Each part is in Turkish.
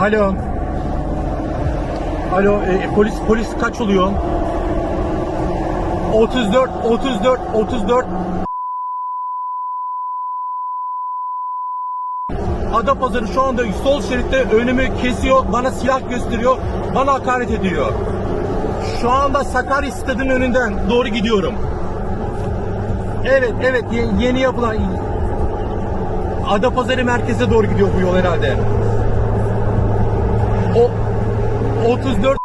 Alo. Alo, e, polis polis kaç oluyor? 34 34 34 Adapazarı şu anda sol şeritte önümü kesiyor, bana silah gösteriyor, bana hakaret ediyor. Şu anda Sakarya Stadı'nın önünden doğru gidiyorum. Evet, evet ye- yeni yapılan Adapazarı merkeze doğru gidiyor bu yol herhalde. O 34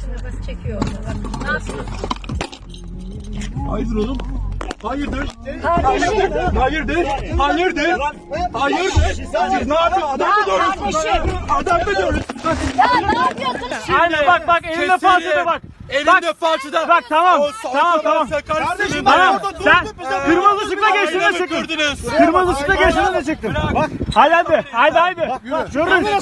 Şimdi bak çekiyor. Ne yapıyorsun? Hayırdır oğlum? Hayırdır? Hayırdır? Hayırdır? Hayırdır? Hayırdır? Siz ne yapıyorsunuz? Adam mı doğruyorsunuz? Ya ne yapıyorsun? Aynen bak bak elinde falçata bak. Elinde falçıda. Bak tamam. O Tamam tamam. Kardeşim Tamam. Sen kırmızı ışıkta geçtiğinde çıktın. Gördünüz. Kırmızı ışıkta geçtiğinde çıktın. Bak. Hadi hadi. Hadi hadi. Görürüz.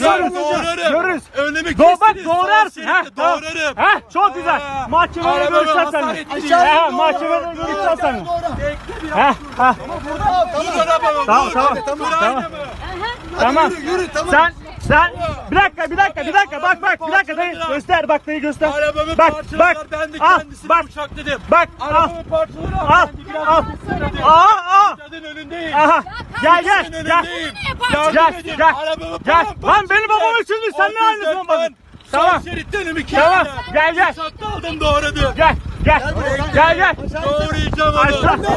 Görürüz. Doğrarım. Görürüz. Önümü Do bak kestiniz. doğrarsın. Doğrarım. Ha çok güzel. Mahkemede görüşeceğiz seninle. mahkemede görüşeceğiz seninle. Bekle bir Ha ha. Dur arabamı. Tamam, tamam, tamam. Tamam. yürü, yürü, tamam. Sen sen bir dakika bir dakika bir dakika bak bak bir dakika dayı göster bak dayı göster. Arabamı Bak parçaladılar. bak. Ben de Al kendisini bak bıçakladım. bak al Arabamı al de biraz al. söyledim. Aa aa. Önündeyim. Aha. Gel gel gel. Gel gel. Arabamı Gel. Lan benim babam üçüncü sen ne olmadın? ton. Tamam. Sol şeritte önümü Tamam. Gel gel. Bıçakla aldım doğradı. Gel gel. Gel gel. Doğrayacağım onu.